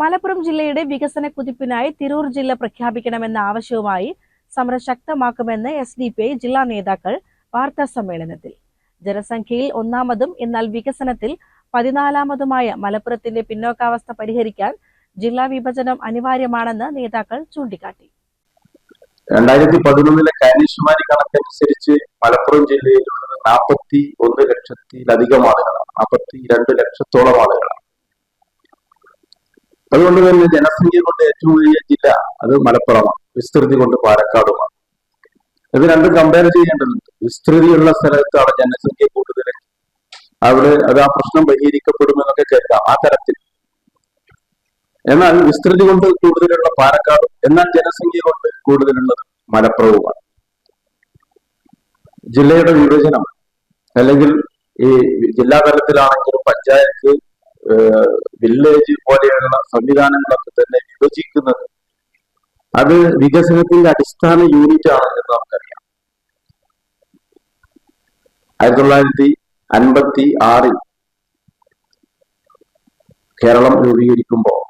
മലപ്പുറം ജില്ലയുടെ വികസന കുതിപ്പിനായി തിരൂർ ജില്ല പ്രഖ്യാപിക്കണമെന്ന ആവശ്യവുമായി സമരം ശക്തമാക്കുമെന്ന് എസ് ഡി പി ഐ ജില്ലാ നേതാക്കൾ വാർത്താ സമ്മേളനത്തിൽ. ജനസംഖ്യയിൽ ഒന്നാമതും എന്നാൽ വികസനത്തിൽ പതിനാലാമതുമായ മലപ്പുറത്തിന്റെ പിന്നോക്കാവസ്ഥ പരിഹരിക്കാൻ ജില്ലാ വിഭജനം അനിവാര്യമാണെന്ന് നേതാക്കൾ ചൂണ്ടിക്കാട്ടി. രണ്ടായിരത്തി പതിനൊന്നിലെ കാര്യശുമാരി കണക്കനുസരിച്ച് മലപ്പുറം ജില്ലയിലുള്ളത് നാൽപ്പത്തി ഒന്ന് ലക്ഷത്തിലധികം ആളുകളാണ്. നാൽപ്പത്തി രണ്ട് ലക്ഷത്തോളം ആളുകളാണ്. അതുകൊണ്ട് തന്നെ ജനസംഖ്യ കൊണ്ട് ഏറ്റവും വലിയ ജില്ല അത് മലപ്പുറമാണ്. വിസ്തൃതി കൊണ്ട് പാലക്കാടുമാണ്. ഇത് രണ്ടും കമ്പയർ ചെയ്യേണ്ടതുണ്ട്. വിസ്തൃതിയുള്ള സ്ഥലത്താണ് ജനസംഖ്യ കൂടുതൽ. അവിടെ അത് ആ പ്രശ്നം പരിഹരിക്കപ്പെടുമെന്നൊക്കെ കേൾക്കാം ആ തരത്തിൽ. എന്നാൽ വിസ്തൃതി കൊണ്ട് കൂടുതലുള്ള പാലക്കാടും എന്നാൽ ജനസംഖ്യ കൊണ്ട് കൂടുതലുള്ളത് മലപ്പുറവുമാണ്. ജില്ലയുടെ വിഭജനം അല്ലെങ്കിൽ ഈ ജില്ലാ തലത്തിലാണെങ്കിലും പഞ്ചായത്ത് വില്ലേജ് പോലെയുള്ള സംവിധാനങ്ങളൊക്കെ തന്നെ വിഭജിക്കുന്നത് അത് വികസനത്തിന്റെ അടിസ്ഥാന യൂണിറ്റ് ആണെന്ന് നമുക്കറിയാം. ആയിരത്തി തൊള്ളായിരത്തി അൻപത്തി ആറിൽ കേരളം രൂപീകരിക്കുമ്പോൾ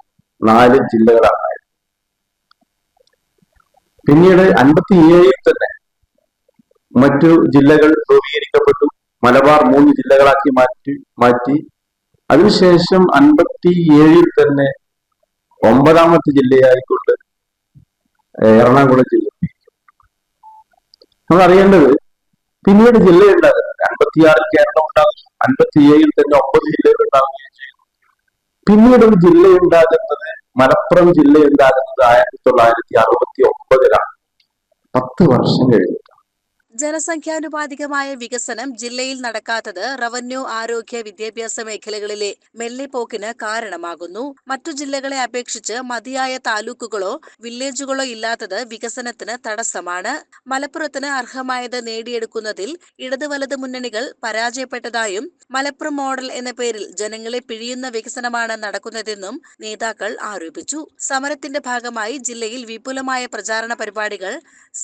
നാല് ജില്ലകളാണ് പിന്നീട് അൻപത്തി ഏഴിൽ തന്നെ മറ്റു ജില്ലകൾ രൂപീകരിക്കപ്പെട്ടു. മലബാർ മൂന്ന് ജില്ലകളാക്കി മാറ്റി മാറ്റി. അതിനുശേഷം അൻപത്തി ഏഴിൽ തന്നെ ഒമ്പതാമത്തെ ജില്ലയായിക്കൊണ്ട് എറണാകുളം ജില്ല. നമ്മൾ അറിയേണ്ടത് പിന്നീട് ജില്ലയുണ്ടാകുന്നത് അൻപത്തിയാറിൽ കേരളം ഉണ്ടാകും. അൻപത്തി ഏഴിൽ തന്നെ ഒമ്പത് ജില്ലകൾ ഉണ്ടാവുകയും ചെയ്തു പിന്നീട് ഒരു ജില്ല ഉണ്ടാകുന്നത് മലപ്പുറം ജില്ല ഉണ്ടാകുന്നത് ആയിരത്തി തൊള്ളായിരത്തി അറുപത്തി ഒമ്പതിലാണ്. പത്ത് വർഷം കഴിഞ്ഞു. ജനസംഖ്യാനുപാതികമായ വികസനം ജില്ലയിൽ നടക്കാത്തത് റവന്യൂ ആരോഗ്യ വിദ്യാഭ്യാസ മേഖലകളിലെ മെല്ലെപ്പോക്കിന് കാരണമാകുന്നു. മറ്റു ജില്ലകളെ അപേക്ഷിച്ച് മതിയായ താലൂക്കുകളോ വില്ലേജുകളോ ഇല്ലാത്തത് വികസനത്തിന് തടസ്സമാണ്. മലപ്പുറത്തിന് അർഹമായത് നേടിയെടുക്കുന്നതിൽ ഇടത് വലത് മുന്നണികൾ പരാജയപ്പെട്ടതായും മലപ്പുറം മോഡൽ എന്ന പേരിൽ ജനങ്ങളെ പിഴിയുന്ന വികസനമാണ് നടക്കുന്നതെന്നും നേതാക്കൾ ആരോപിച്ചു. സമരത്തിന്റെ ഭാഗമായി ജില്ലയിൽ വിപുലമായ പ്രചാരണ പരിപാടികൾ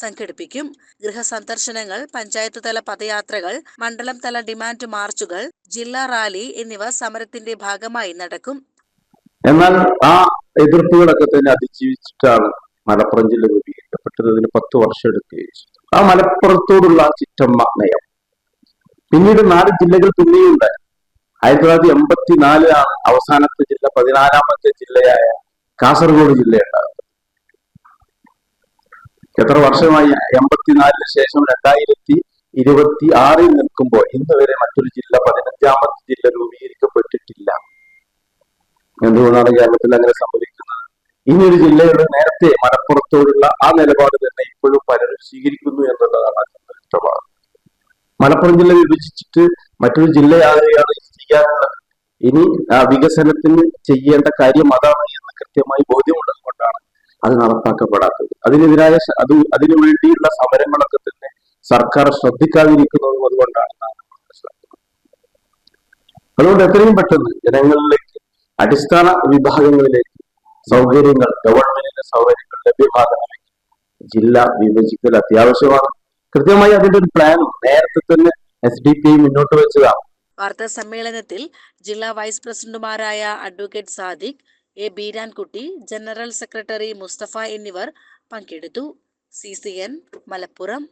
സംഘടിപ്പിക്കും. ഗൃഹസന്ദർശനങ്ങൾ പഞ്ചായത്ത് തല പദയാത്രകൾ മണ്ഡലം തല ഡിമാൻഡ് മാർച്ചുകൾ ജില്ലാ റാലി എന്നിവ സമരത്തിന്റെ ഭാഗമായി നടക്കും. എന്നാൽ ആ എതിർപ്പുകളൊക്കെ തന്നെ അതിജീവിച്ചിട്ടാണ് മലപ്പുറം ജില്ല രൂപീകരിക്കപ്പെട്ടത്. ഇതിന് പത്ത് വർഷം എടുക്കുകയും ആ മലപ്പുറത്തോടുള്ള ചിറ്റമ്മ നയം. പിന്നീട് നാല് ജില്ലകൾ പിന്നെയുണ്ട് ആയിരത്തി തൊള്ളായിരത്തി എൺപത്തി നാലിലാണ് അവസാനത്തെ ജില്ല പതിനാലാമത്തെ ജില്ലയായ കാസർഗോഡ് ജില്ല ഉണ്ടാകുന്നത് എത്ര വർഷമായി? എൺപത്തിനാലിന് ശേഷം രണ്ടായിരത്തി ഇരുപത്തി ആറിൽ നിൽക്കുമ്പോൾ ഇന്ന് വരെ മറ്റൊരു ജില്ല പതിനഞ്ചാമത്തെ ജില്ല രൂപീകരിക്കപ്പെട്ടിട്ടില്ല. എന്തുകൊണ്ടാണ് കേരളത്തിൽ അങ്ങനെ സംഭവിക്കുന്നത്? ഇനി ഒരു ജില്ലയുടെ നേരത്തെ മലപ്പുറത്തോടുള്ള ആ നിലപാട് തന്നെ ഇപ്പോഴും പലരും സ്വീകരിക്കുന്നു എന്നുള്ളതാണ് അതിന്റെ വ്യക്തമാണ് മലപ്പുറം ജില്ല വിഭജിച്ചിട്ട് മറ്റൊരു ജില്ലയാകുകയാണ് ചെയ്യാനുള്ളത്. ഇനി ആ വികസനത്തിന് ചെയ്യേണ്ട കാര്യം അതാണ് എന്ന് കൃത്യമായി ബോധ്യമുള്ളത് കൊണ്ടാണ് അത് നടപ്പാക്കപ്പെടാത്തത്. അതിനെതിരായ അത് അതിനു വേണ്ടിയുള്ള സമരങ്ങളൊക്കെ തന്നെ സർക്കാർ ശ്രദ്ധിക്കാതിരിക്കുന്നതും അതുകൊണ്ടാണെന്നാണ് മനസ്സിലാക്കുന്നത്. അതുകൊണ്ട് എത്രയും പെട്ടെന്ന് ജനങ്ങളിലേക്ക് അടിസ്ഥാന വിഭാഗങ്ങളിലേക്ക് സൗകര്യങ്ങൾ ഗവൺമെന്റിന്റെ സൗകര്യങ്ങൾ ലഭ്യമാകണമെങ്കിൽ ജില്ല വിഭജിക്കൽ അത്യാവശ്യമാണ്. കൃത്യമായി അതിന്റെ ഒരു പ്ലാൻ നേരത്തെ തന്നെ എസ് ഡി പി മുന്നോട്ട് വെച്ചതാണ്. വാർത്താ സമ്മേളനത്തിൽ ജില്ലാ വൈസ് പ്രസിഡന്റുമാരായ advocate Sadiq A. Beerankutty general secretary Mustafa എന്നിവർ പങ്കെടുത്തു. സി. സി. എൻ. മലപ്പുറം.